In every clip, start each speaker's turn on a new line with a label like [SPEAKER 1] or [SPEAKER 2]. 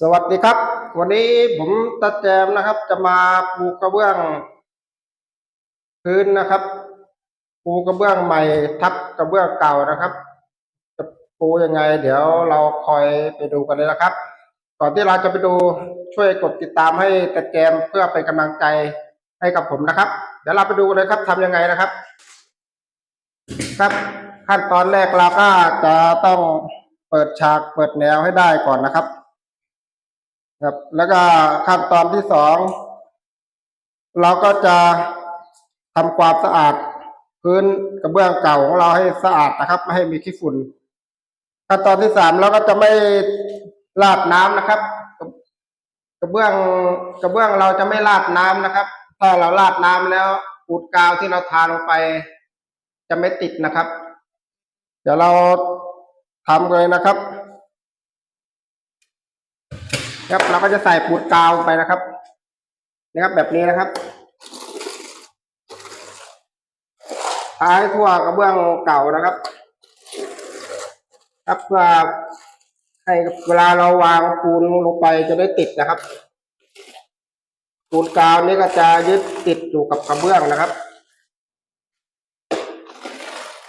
[SPEAKER 1] สวัสดีครับ วันนี้ผมตาแจมนะครับ จะมาปูกระเบื้องพื้นนะครับ ปูกระเบื้องใหม่ทับกระเบื้องเก่านะครับ จะปูยังไง เดี๋ยวเราคอยไปดูกันเลยนะครับ ก่อนที่เราจะไปดูช่วยกดติดตามให้ตาแจมเพื่อเป็นกำลังใจให้กับผมนะครับ เดี๋ยวเราไปดูกันเลยครับทำยังไงนะครับ ครับขั้นตอนแรกเราก็จะต้องเปิดฉากเปิดแนวให้ได้ก่อนนะครับ ครับ แล้วก็ขั้นตอนที่สองเราก็จะทำความสะอาดพื้นกระเบื้องเก่าของเราให้สะอาดนะครับ ไม่ให้มีขี้ฝุ่น ขั้นตอนที่สามเราก็จะไม่ราดน้ำนะครับ กระเบื้องกระเบื้องเราจะไม่ราดน้ำนะครับ ถ้าเราราดน้ำแล้วปูดกาวที่เราทาลงไป จะไม่ติดนะครับ เดี๋ยวเราทำเลยนะครับ ครับเราก็จะใส่ปูดกาวไปนะครับ นะครับแบบนี้นะครับทาให้ทั่วกระเบื้องเก่านะครับ ครับเพื่อให้เวลาเราวางปูนลงไปจะได้ติดนะครับ ปูนกาวนี้ก็จะยึดติดอยู่กับกระเบื้องนะครับ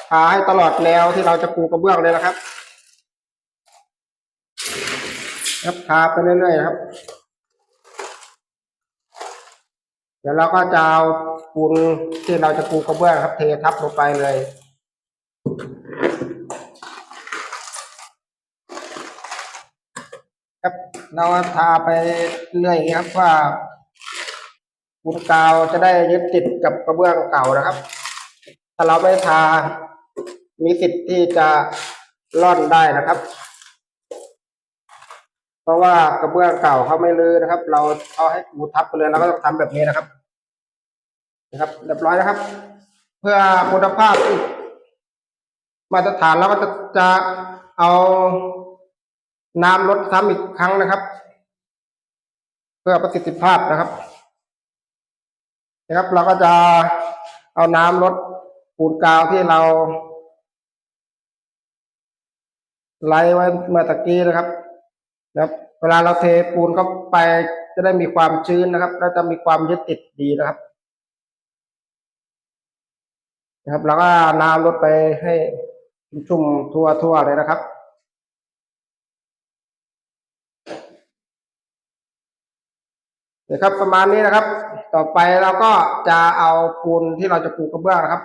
[SPEAKER 1] ทาให้ตลอดแนวที่เราจะปูกระเบื้องเลยนะครับ ครับทาไปเรื่อยๆครับ เดี๋ยวเราก็จะเอาปูนที่เราจะปูกระเบื้องครับ เททับลงไปเลยครับเราทาไปเรื่อยๆครับว่าปูนกาวจะได้ยึดติดกับกระเบื้องเก่านะครับ ถ้าเราไม่ทามีสิทธิ์ที่จะร่อนได้นะครับ เพราะว่ากระเบื้องเก่าเขาไม่ลือนะครับ เราเอาให้ปูทับไปเลยเราก็ต้องทำแบบนี้นะครับ นะครับเรียบร้อยนะครับ เพื่อคุณภาพมาตรฐานเราก็จะจะเอาน้ำลดซ้ำอีกครั้งนะครับ เพื่อประสิทธิภาพนะครับ นะครับ เราก็จะเอาน้ำลดปูนกาวที่เราไล่ไว้เมื่อตะกี้นะครับนะครับ เวลาเราเทปูนเข้าไปจะได้มีความชื้นนะครับ แล้วจะมีความยึดติดดีนะครับนะครับ แล้วก็น้ำลดไปให้ชุ่มทั่วทั่วๆเลยนะครับนะครับประมาณนี้นะครับ ต่อไปเราก็จะเอาปูนที่เราจะปูกระเบื้องนะครับ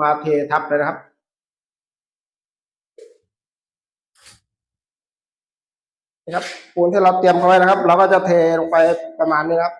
[SPEAKER 1] มาเททับเลยนะครับ นะครับปูนที่เราเตรียมเอาไว้นะครับ เราก็จะเทลงไปประมาณนี้ครับ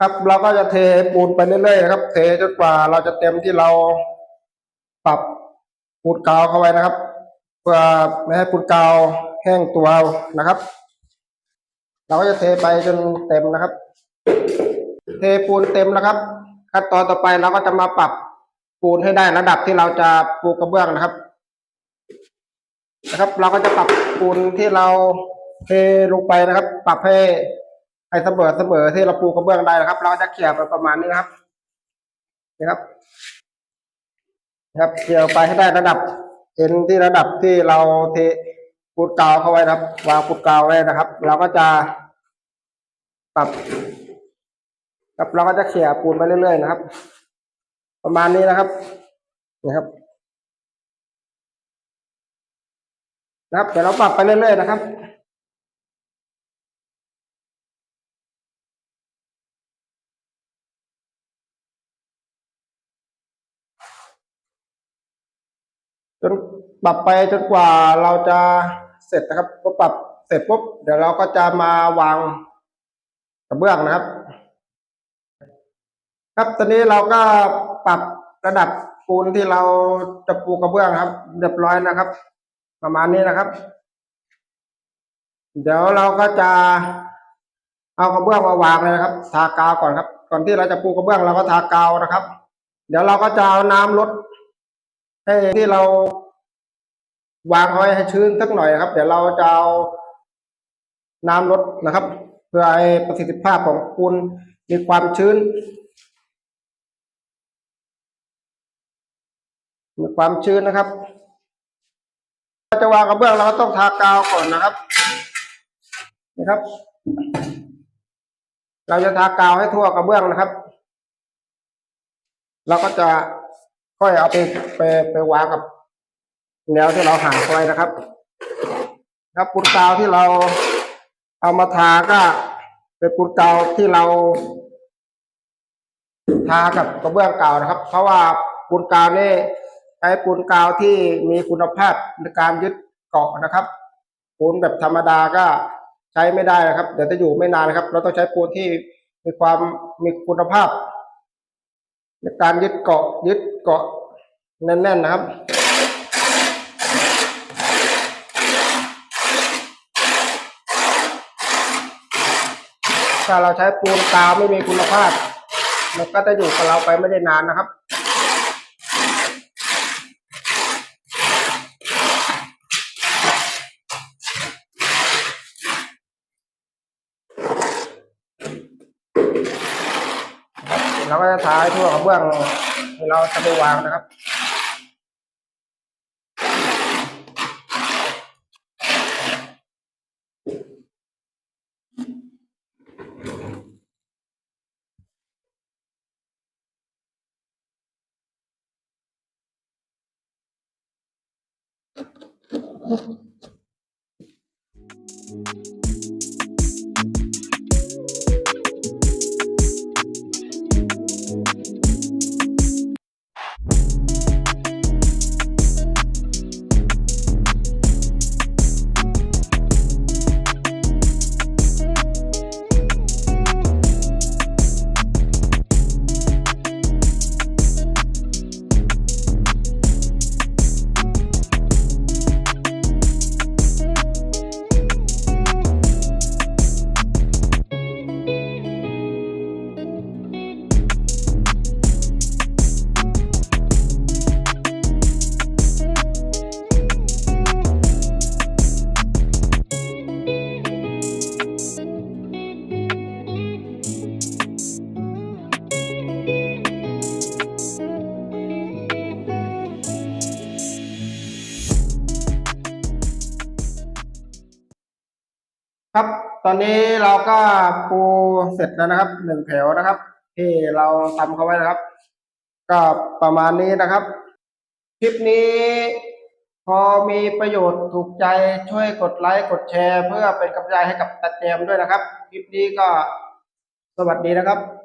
[SPEAKER 1] ครับเราก็จะเทปูนไปเรื่อยๆนะครับ เทจนกว่าเราจะเต็มที่เราปรับ ปูนกาวเข้าไว้นะครับ เพื่อไม่ให้ปูนกาวแห้งตัวนะครับ เราก็จะเทไปจนเต็มนะครับ เทปูนเต็มแล้วครับ ขั้นตอนต่อไปเราก็จะมาปรับปูนให้ได้ระดับที่เราจะปูกระเบื้องนะครับนะครับ เราก็จะปรับปูนที่เราเทลงไปนะครับ ปรับให้ให้เสมอเสมอที่เราปูกระเบื้องได้นะครับ เราก็จะเขี่ยไปประมาณนี้นะครับนะครับ ครับเขี่ยไปให้ได้ระดับเอ็นที่ระดับที่เราเทปูดกาวเข้าไว้นะครับ วางปูดกาวไว้นะครับ เราก็จะปรับครับเราก็จะเขี่ยปูนไปเรื่อยๆนะครับ ประมาณนี้นะครับนะครับนะครับเดี๋ยวเราปรับไปเรื่อยๆนะครับ จนปรับไปจนกว่าเราจะเสร็จนะครับพอปรับเสร็จปุ๊บเดี๋ยวเราก็จะมาวางกระเบื้องนะครับ ครับตอนนี้เราก็ปรับระดับปูนที่เราจะปูกระเบื้องครับเรียบร้อยนะครับ ประมาณนี้นะครับ เดี๋ยวเราก็จะเอากระเบื้องมาวางเลยนะครับ ทากาวก่อนครับ ก่อนที่เราจะปูกระเบื้องเราก็ทากาวนะครับ เดี๋ยวเราก็จะเอาน้ำลด ให้ที่เราวางเอาไว้ให้ชื้นสักหน่อยนะครับ เดี๋ยวเราจะเอาน้ำลดนะครับ เพื่อให้ประสิทธิภาพของปูนมีความชื้น มีความชื้นนะครับเราจะวางกระเบื้องเราก็ต้องทากาวก่อนนะครับนะครับ เราจะทากาวให้ทั่วกระเบื้องนะครับ เราก็จะ ค่อยเอาไปไปไปวางกับ แนวที่เราห่างไว้นะครับครับปูนกาวที่เราเอามาทาก็เป็นปูนกาวที่เรา ทากับกระเบื้องเก่านะครับ เพราะว่าปูนกาวนี่ใช้ปูนกาวที่มีคุณภาพในการยึดเกาะนะครับปูนแบบธรรมดาก็ใช้ไม่ได้นะครับ เดี๋ยวจะอยู่ไม่นานนะครับ เราต้องใช้ปูนที่มีความมีคุณภาพ การยึดเกาะยึดเกาะแน่นๆนะครับถ้าเราใช้ปูนกาวไม่มีคุณภาพ มันก็จะอยู่กับเราไปไม่ได้นานนะครับ เราก็จะทาให้ทั่วกระเบื้องที่เราจะไปวางนะครับ ครับ ตอนนี้เราก็ปูเสร็จแล้วนะครับหนึ่งแถวนะครับ ที่เราทำเขาไว้นะครับ ก็ประมาณนี้นะครับ คลิปนี้ พอมีประโยชน์ถูกใจช่วยกดไลค์กดแชร์ เพื่อเป็นกำลังใจให้กับตาแจมด้วยนะครับ คลิปนี้ก็สวัสดีนะครับ